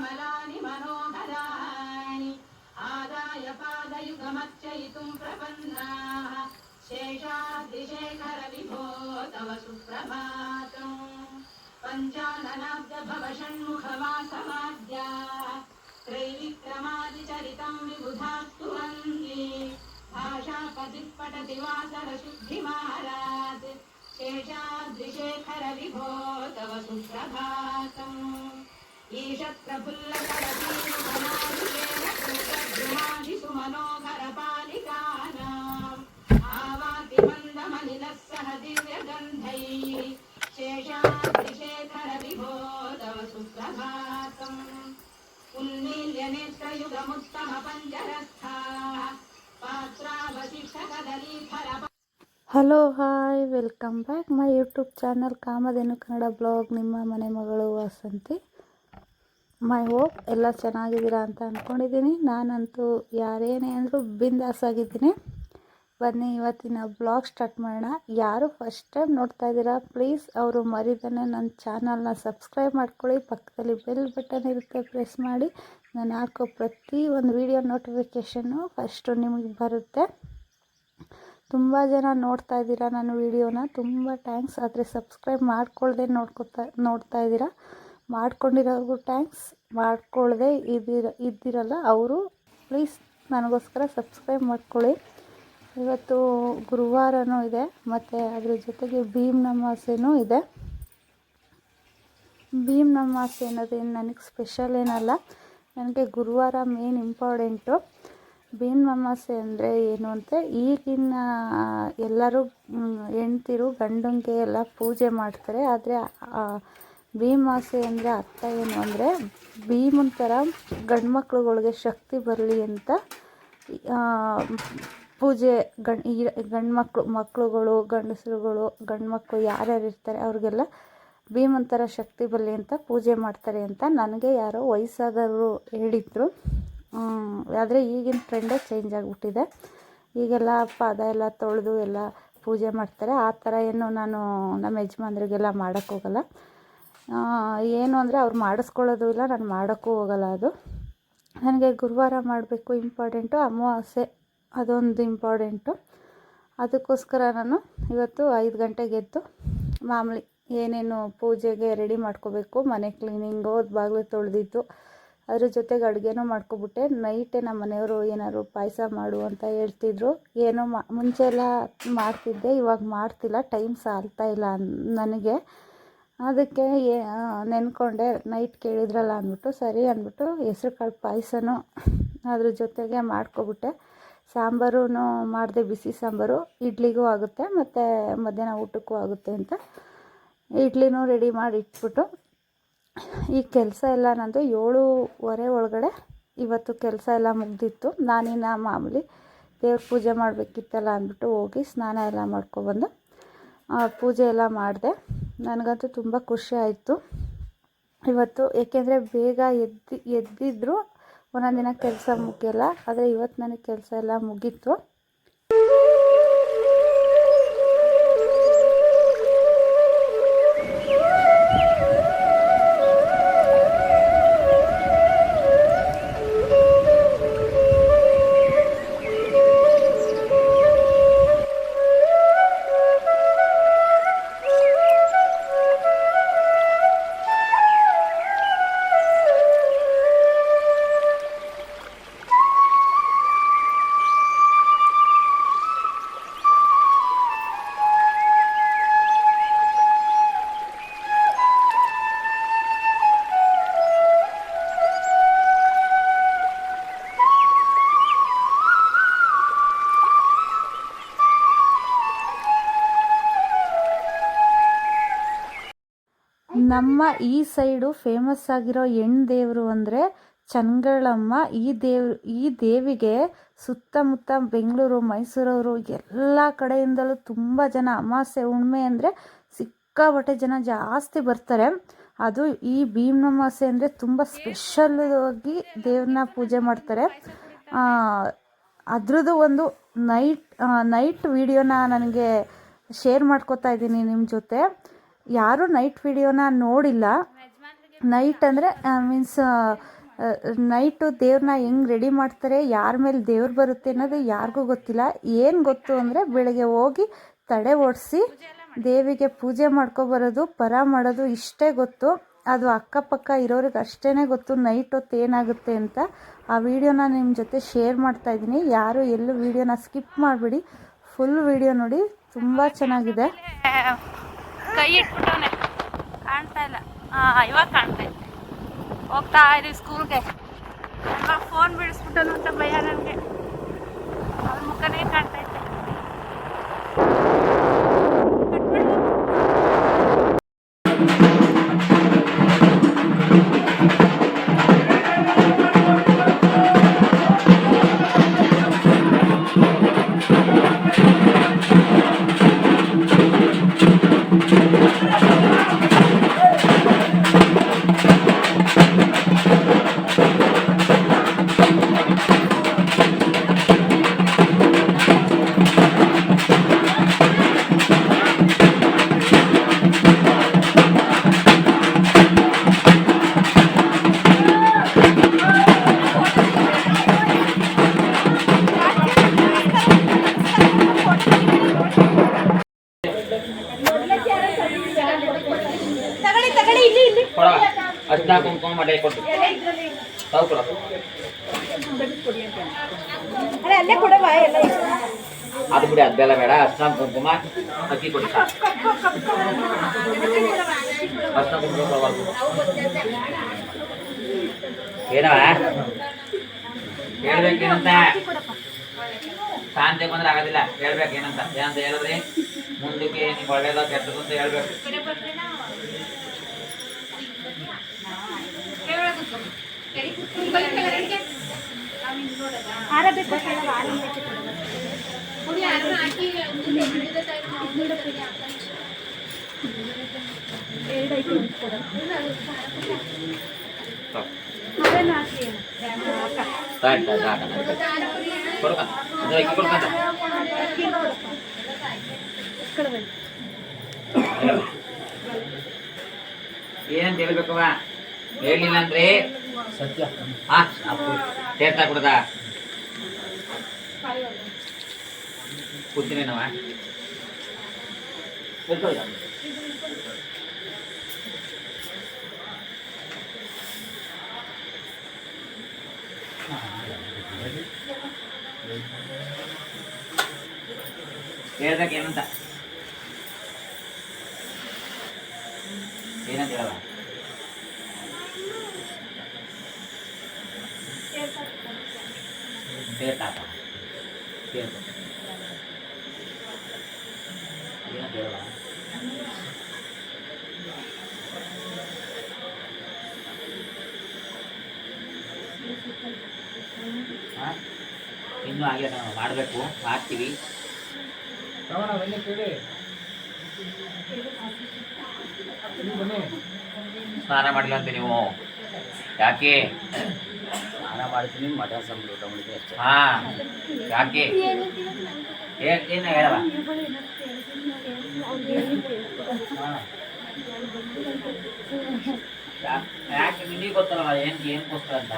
కమలాని మనోహరాణి ఆదాయ పాదయుగమర్చయితుం ప్రపన్నా శేషాద్రిశేఖర విభో తవ సుప్రభాతం పంచాననాబ్ద భవ షణ్ముఖవాసమాద్యా త్రైవిక్రమాదిచరితం విబుధాస్తు వందే భాషాపతిపటతి వాసరశుద్ధిమారాత్ శేషాద్రిశేఖర విభో తవ సుప్రభాతం hello hi welcome back my YouTube channel Kamadhenu Kannada blog ನಿಮ್ಮ ಮನೆ ಮಗಳು ವಸಂತಿ ಮೈ ಹೋಪ್ ಎಲ್ಲ ಚೆನ್ನಾಗಿದ್ದೀರಾ ಅಂತ ಅಂದ್ಕೊಂಡಿದ್ದೀನಿ ನಾನಂತೂ ಯಾರೇನೇ ಅಂದರೂ ಬಿಂದಾಸಾಗಿದ್ದೀನಿ ಬನ್ನಿ, ಇವತ್ತಿನ ಬ್ಲಾಗ್ ಸ್ಟಾರ್ಟ್ ಮಾಡೋಣ. ಯಾರು ಫಸ್ಟ್ ಟೈಮ್ ನೋಡ್ತಾ ಇದ್ದೀರಾ ಪ್ಲೀಸ್ ಅವರು ಮರಿದಾನೆ ನನ್ನ ಚಾನಲ್ನ ಸಬ್ಸ್ಕ್ರೈಬ್ ಮಾಡ್ಕೊಳ್ಳಿ. ಪಕ್ಕದಲ್ಲಿ ಬೆಲ್ ಬಟನ್ ಇರುತ್ತೆ ಪ್ರೆಸ್ ಮಾಡಿ. ನಾನು ಹಾಕೋ ಪ್ರತಿ ಒಂದು ವಿಡಿಯೋ ನೋಟಿಫಿಕೇಷನ್ನು ಫಸ್ಟು ನಿಮಗೆ ಬರುತ್ತೆ. ತುಂಬ ಜನ ನೋಡ್ತಾ ಇದ್ದೀರಾ ನನ್ನ ವೀಡಿಯೋನ ತುಂಬ ಥ್ಯಾಂಕ್ಸ್ ಆದರೆ ಸಬ್ಸ್ಕ್ರೈಬ್ ಮಾಡ್ಕೊಳ್ಳ್ದೆ ನೋಡ್ಕೊತಾ, ನೋಡ್ತಾ ಇದ್ದೀರಾ. ಮಾಡ್ಕೊಂಡಿರೋರಿಗೂ ಥ್ಯಾಂಕ್ಸ್ ಮಾಡ್ಕೊಳ್ದೆ ಇದ್ದೀರ ಇದ್ದಿರಲ್ಲ ಅವರು ಪ್ಲೀಸ್ ನನಗೋಸ್ಕರ ಸಬ್ಸ್ಕ್ರೈಬ್ ಮಾಡ್ಕೊಳ್ಳಿ. ಇವತ್ತು ಗುರುವಾರನೂ ಇದೆ, ಮತ್ತು ಅದ್ರ ಜೊತೆಗೆ ಭೀಮ್ ನಮಾಸೆನೂ ಇದೆ. ಭೀಮ್ ನಮಾಸೆ ಅನ್ನೋದೇನು ನನಗೆ ಸ್ಪೆಷಲ್ ಏನಲ್ಲ, ನನಗೆ ಗುರುವಾರ ಮೇನ್ ಇಂಪಾರ್ಟೆಂಟು ಭೀಮ್ ನಮಾಸೆ ಅಂದರೆ ಏನು ಅಂತ ಈಗಿನ ಎಲ್ಲರೂ ಹೆಂಡ್ತಿರು ಗಂಡಂಗೆ ಎಲ್ಲ ಪೂಜೆ ಮಾಡ್ತಾರೆ, ಆದರೆ ಭೀಮಾಸೆ ಅಂದರೆ ಅರ್ಥ ಏನು ಅಂದರೆ ಭೀಮನ ಥರ ಗಂಡು ಮಕ್ಳುಗಳಿಗೆ ಶಕ್ತಿ ಬರಲಿ ಅಂತ ಪೂಜೆ ಗಂಡ್, ಈ ಗಂಡು ಮಕ್ಕಳು ಮಕ್ಕಳುಗಳು ಗಂಡಸರುಗಳು, ಗಂಡು ಮಕ್ಕಳು ಯಾರ್ಯಾರು ಇರ್ತಾರೆ ಅವ್ರಿಗೆಲ್ಲ ಭೀಮನ ಥರ ಶಕ್ತಿ ಬರಲಿ ಅಂತ ಪೂಜೆ ಮಾಡ್ತಾರೆ ಅಂತ ನನಗೆ ಯಾರೋ ವಯಸ್ಸಾದವರು ಹೇಳಿದರು. ಆದರೆ ಈಗಿನ ಟ್ರೆಂಡೇ ಚೇಂಜ್ ಆಗಿಬಿಟ್ಟಿದೆ. ಈಗೆಲ್ಲ ಪಾದ ಎಲ್ಲ ತೊಳೆದು ಎಲ್ಲ ಪೂಜೆ ಮಾಡ್ತಾರೆ. ಆ ಥರ ಏನು ನಾನು ನಮ್ಮ ಯಜಮಾನ್ರಿಗೆಲ್ಲ ಮಾಡೋಕ್ಕೋಗಲ್ಲ ಏನು ಅಂದರೆ ಅವ್ರು ಮಾಡಿಸ್ಕೊಳ್ಳೋದು ಇಲ್ಲ, ನಾನು ಮಾಡೋಕ್ಕೂ ಹೋಗಲ್ಲ ಅದು. ನನಗೆ ಗುರುವಾರ ಮಾಡಬೇಕು ಇಂಪಾರ್ಟೆಂಟು ಅಮಾವಾಸ್ಯೆ ಅದೊಂದು ಇಂಪಾರ್ಟೆಂಟು ಅದಕ್ಕೋಸ್ಕರ ನಾನು ಇವತ್ತು ಐದು ಗಂಟೆಗೆ ಎದ್ದು ಮಾಮೂಲಿ ಏನೇನು ಪೂಜೆಗೆ ರೆಡಿ ಮಾಡ್ಕೋಬೇಕು, ಮನೆ ಕ್ಲೀನಿಂಗು ಬಾಗಿಲು ತೊಳೆದಿದ್ದು, ಅದ್ರ ಜೊತೆಗೆ ಅಡುಗೆನೂ ಮಾಡ್ಕೊಬಿಟ್ಟೆ. ನೈಟೇ ನಮ್ಮ ಮನೆಯವರು ಏನಾದ್ರು ಪಾಯಸ ಮಾಡು ಅಂತ ಹೇಳ್ತಿದ್ರು. ಏನೋ ಮಾ ಮುಂಚೆ ಎಲ್ಲ ಮಾಡ್ತಿದ್ದೆ, ಇವಾಗ ಮಾಡ್ತಿಲ್ಲ ಟೈಮ್ ಸಾಲ್ತಾ ಇಲ್ಲ ನನಗೆ. ಅದಕ್ಕೆ ನೆನ್ಕೊಂಡೆ ನೈಟ್ ಕೇಳಿದ್ರಲ್ಲ ಅಂದ್ಬಿಟ್ಟು, ಸರಿ ಅಂದ್ಬಿಟ್ಟು, ಹೆಸ್ರು ಕಾಳು ಪಾಯಸನೂ ಅದ್ರ ಜೊತೆಗೆ ಮಾಡ್ಕೊಬಿಟ್ಟೆ. ಸಾಂಬಾರೂ ಮಾಡಿದೆ, ಬಿಸಿ ಸಾಂಬಾರು. ಇಡ್ಲಿಗೂ ಆಗುತ್ತೆ, ಮತ್ತು ಮಧ್ಯಾಹ್ನ ಊಟಕ್ಕೂ ಆಗುತ್ತೆ ಅಂತ. ಇಡ್ಲಿನೂ ರೆಡಿ ಮಾಡಿ ಇಟ್ಬಿಟ್ಟು, ಈ ಕೆಲಸ ಎಲ್ಲ ನಂದು ಏಳುವರೆ ಒಳಗಡೆ ಇವತ್ತು ಕೆಲಸ ಎಲ್ಲ ಮುಗ್ದಿತ್ತು. ನಾನಿನ್ನ ಮಾಮೂಲಿ ದೇವ್ರ ಪೂಜೆ ಮಾಡಬೇಕಿತ್ತಲ್ಲ ಅಂದ್ಬಿಟ್ಟು ಹೋಗಿ ಸ್ನಾನ ಎಲ್ಲ ಮಾಡ್ಕೊಬಂದು. ಪೂಜೆ ಎಲ್ಲ ಮಾಡಿದೆ. ನನಗಂತೂ ತುಂಬ ಖುಷಿ ಆಯಿತು. ಇವತ್ತು ಏಕೆಂದರೆ ಬೇಗ ಎದ್ದು, ಎದ್ದಿದ್ರು ಒಂದೊಂದು ದಿನ ಕೆಲಸ ಮುಗಿಯಲ್ಲ, ಆದರೆ ಇವತ್ತು ನನಗೆ ಕೆಲಸ ಎಲ್ಲ ಮುಗೀತು. ನಮ್ಮ ಈ ಸೈಡು ಫೇಮಸ್ ಆಗಿರೋ ಹೆಣ್ಣು ದೇವರು ಅಂದರೆ ಚನ್ನಗಳಮ್ಮ. ಈ ದೇವ್, ಈ ದೇವಿಗೆ ಸುತ್ತಮುತ್ತ ಬೆಂಗಳೂರು, ಮೈಸೂರವರು ಎಲ್ಲ ಕಡೆಯಿಂದಲೂ ತುಂಬ ಜನ ಅಮಾವಾಸ್ಯೆ ಹುಣ್ಣಿಮೆ ಅಂದರೆ ಸಿಕ್ಕಾಪಟ್ಟೆ ಜನ ಜಾಸ್ತಿ ಬರ್ತಾರೆ. ಅದು ಈ ಭೀಮ್ ಅಮಾವಾಸ್ಯೆ ಅಂದರೆ ತುಂಬ ಸ್ಪೆಷಲ್ ಆಗಿ ದೇವ್ರನ್ನ ಪೂಜೆ ಮಾಡ್ತಾರೆ. ಅದ್ರದ್ದು ಒಂದು ನೈಟ್ ನೈಟ್ ವಿಡಿಯೋನ ನನಗೆ ಶೇರ್ ಮಾಡ್ಕೋತಾ ಇದ್ದೀನಿ ನಿಮ್ಮ ಜೊತೆ. ಯಾರೂ ನೈಟ್ ವಿಡಿಯೋನ ನೋಡಿಲ್ಲ. ನೈಟ್ ಅಂದರೆ ಮೀನ್ಸ್ ನೈಟು ದೇವ್ರನ್ನ ಹೆಂಗೆ ರೆಡಿ ಮಾಡ್ತಾರೆ, ಯಾರ ಮೇಲೆ ದೇವ್ರು ಬರುತ್ತೆ ಅನ್ನೋದು ಯಾರಿಗೂ ಗೊತ್ತಿಲ್ಲ. ಏನು ಗೊತ್ತು ಅಂದರೆ ಬೆಳಗ್ಗೆ ಹೋಗಿ ತಡೆ ಓಡಿಸಿ ದೇವಿಗೆ ಪೂಜೆ ಮಾಡ್ಕೊಬರೋದು, ಪರ ಮಾಡೋದು ಇಷ್ಟೇ ಗೊತ್ತು. ಅದು ಅಕ್ಕಪಕ್ಕ ಇರೋರಿಗೆ ಅಷ್ಟೇ ಗೊತ್ತು ನೈಟ್ ಹೊತ್ತು ಏನಾಗುತ್ತೆ ಅಂತ. ಆ ವಿಡಿಯೋನ ನಿಮ್ಮ ಜೊತೆ ಶೇರ್ ಮಾಡ್ತಾ ಇದ್ದೀನಿ. ಯಾರು ಎಲ್ಲೂ ವಿಡಿಯೋನ ಸ್ಕಿಪ್ ಮಾಡಿಬಿಡಿ. ಫುಲ್ ವಿಡಿಯೋ ನೋಡಿ, ತುಂಬ ಚೆನ್ನಾಗಿದೆ. ಕೈ ಇಟ್ಬಿಟ್ಟವನೆ. ಕಾಣ್ತಾ ಇಲ್ಲ. ಹಾಂ ಇವಾಗ ಕಾಣ್ತಾ ಇದೆ. ಹೋಗ್ತಾ ಇದೀವಿ ಸ್ಕೂಲ್ಗೆ. ಇವಾಗ ಫೋನ್ ಬಿಡಿಸ್ಬಿಟ್ಟನು ಅಂತ ಭಯ ನನಗೆ. ಅವ್ರ ಮುಖನೇ ಕಾಣ್ತಾ ತಾವು ಕೊಡ ಅದು ಬಿಡಿ ಅದೆಲ್ಲ ಬೇಡ ಅರ್ಶಿನ ಕುಂಕುಮ ಅಕ್ಕಿ ಕೊಡಿ. ಸಾಕು. ಅರ್ಶಿನ ಕುಂಕುಮ ಏನವ? ಹೇಳ್ಬೇಕೇನಂತ? ಶಾಂತಿ ಬಂದ್ರೆ ಆಗೋದಿಲ್ಲ. ಹೇಳ್ಬೇಕೇನಂತ ಏನಂತ. ಹೇಳಿದ್ರಿ? ಮುಂದಕ್ಕೆ ನಿಮ್ಗೆ ಒಳ್ಳೇದ ಕೆಟ್ಟದ್ದು ಅಂತ ಹೇಳ್ಬೇಕು. ಕೊಡ್ಕ ಅದು ಅಕ್ಕಿ ಕೊಡ್ಕಂತ ಏನಂತ ಹೇಳ್ಬೇಕವ ಹೇಳಿಲ್ಲ ಅಂದ್ರೆ ಸತ್ಯ ಹಾ ಸೇರ್ತಾ ಕೊಡದ ಕೂತಿನೇನವ ಹೇಳ್ಬೇಕು ಏನಂತ ಏನಂತ ಏನಂತ ಹೇಳವ ಹಾ? ಇನ್ನೂ ಆಗಿಲ್ಲ ನಾವು ಮಾಡಬೇಕು ಮಾಡ್ತೀವಿ. ಸ್ನಾನ ಮಾಡಿಲ್ಲ ಅಂತ ನೀವು. ಯಾಕೆ? ಸ್ನಾನ ಮಾಡ್ತೀನಿ ಮಠ ಸಂಬಳ ಊಟ ಮಾಡಿದ್ದೆ ಅಷ್ಟೇ ಹಾ ಯಾಕೆ ಏ- ಏನು ಹೇಳವ ಯಾ- ಯಾಕೆ ನಿನಗೆ ಗೊತ್ತಲ್ಲ ಏನ್ ಏನಕ್ಕೋಸ್ಕರ ಅಂತ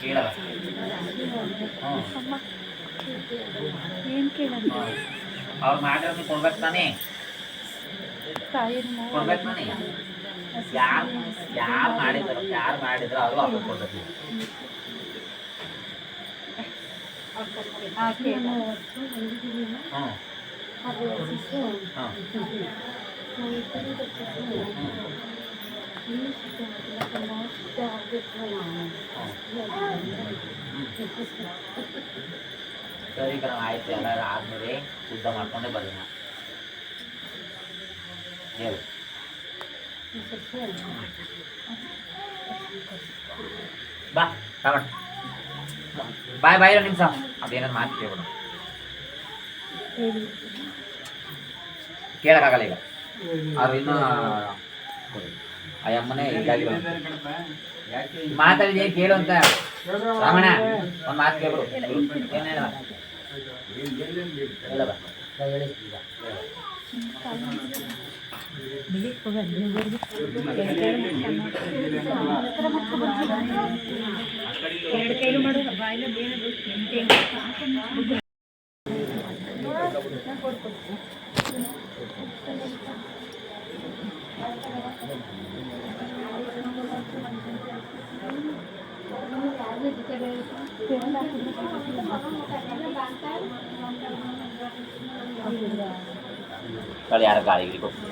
ಕೇಳವ ಅವ್ರು ಮಾಡಿರೋದು ಕೊಡ್ಬೇಕು ತಾನೇ ಕೊಡ್ಬೇಕು ತಾನೇ ಯಾರು ಯಾರು ಮಾಡಿದ್ರು ಯಾರು ಮಾಡಿದ್ರು ಅವರು ಅವ್ರಿಗೆ ಕೊಡ್ಬೇಕು ಹ್ಞೂ ಹಾಂ ಸರಿ ಕಣ, ಆಯ್ತು. ಎಲ್ಲ ಆದ್ಮೇಲೆ ಶುದ್ಧ ಮಾಡ್ಕೊಂಡೇ ಬರೋಣ ಹೇಳು. ಬಾ ತಗೊಂಡು ಬಾಯ್ ಬಾಯ್ ಒಂದು ನಿಮಿಷ ಅದೇನಾದ್ರು ಮಾತು ಕೇಳ್ಬಿಡು. ಕೇಳೋಕ್ಕಾಗಲ್ಲ ಈಗ. ಅವ್ರು ಇನ್ನೂ, ಆ ಅಮ್ಮನೇ ಇದಾಗಿಲ್ಲ ಮಾತಾಡಿದೆ ಕೇಳು ಅಂತ. ರಮಣ ಒಂದು ಮಾತು ಕೇಳ್ಬಿಡು. ಏನ್ ಹೇಳವ? ಹೇಳವ ಗಾಡಿ ಯಾರ ಗಾಡಿಗೆ ಕೊಡು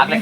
ಬಿಡಿ